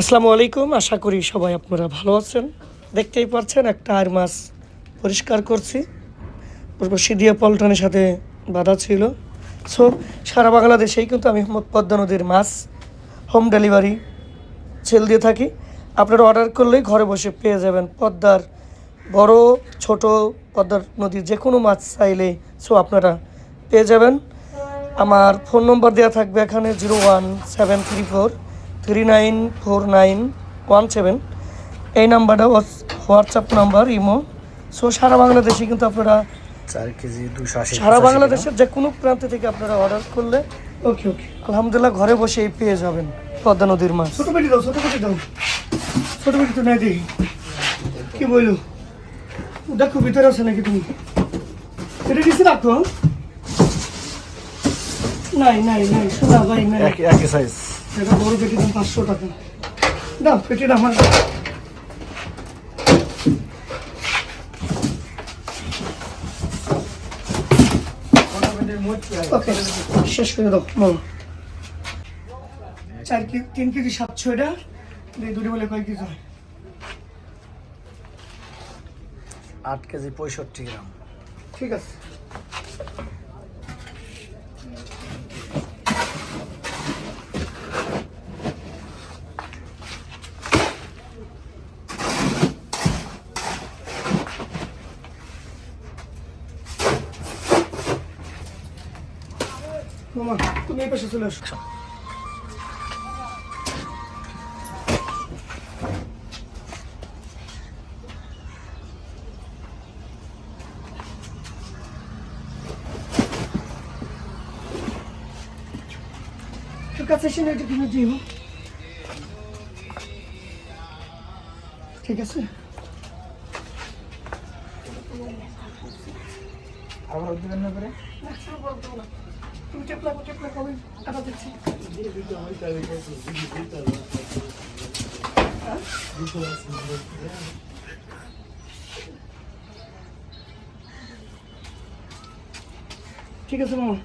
আসসালামু আলাইকুম। আশা করি সবাই আপনারা ভালো আছেন। দেখতেই পাচ্ছেন একটা আর মাছ পরিষ্কার করছি। দিয়ে পল্টনের সাথে বাধা ছিল। সো সারা বাংলাদেশেই কিন্তু আমি পদ্মা নদীর মাছ হোম ডেলিভারি সেল দিয়ে থাকি। আপনারা অর্ডার করলেই ঘরে বসে পেয়ে যাবেন পদ্মার বড়, ছোট পদ্মার নদীর যে কোনো মাছ চাইলেই সো আপনারা পেয়ে যাবেন। আমার ফোন নম্বর দেওয়া থাকবে এখানে zero one seven three four three nine four nine one seven এই নাম্বারটা হোয়াটসঅ্যাপ নাম্বার ইমো। সো সারা বাংলাদেশে কিন্তু আপনারা চার কেজি দুশো আশি সারা বাংলাদেশের যে কোনো প্রান্ত থেকে আপনারা অর্ডার করলে ওকে ওকে আলহামদুলিল্লাহ ঘরে বসেই পেয়ে যাবেন পদ্মা নদীর মাছ। ছোট পেটি দাও ছোট পেটি দাও। ছোট পেটি তো নাই দেখি কি বলল? দেখো ভিতরে আছে নাকি তুমি? এটা কিছু রাখো নাই নাই নাই শোনা ভাই নাই। একই সাইজ এটা বড় পেটি দাম পাঁচশো টাকা। দাও পেটিটা আমার শেষ করে দাও বলো। চার কেজি তিন কেজি সাতশো এটা? দুটো বলে কয় কেজি হয়? আট কেজি পঁয়ষট্টি গ্রাম। ঠিক আছে। মামা তুমি এই পাশে চলে আসো। কাছে এটা কিনে দিও ঠিক আছে? আবার দিবেন না করে? তুমি টেপলা টেপলা কবে টাকা দিচ্ছি? ঠিক আছে মামা।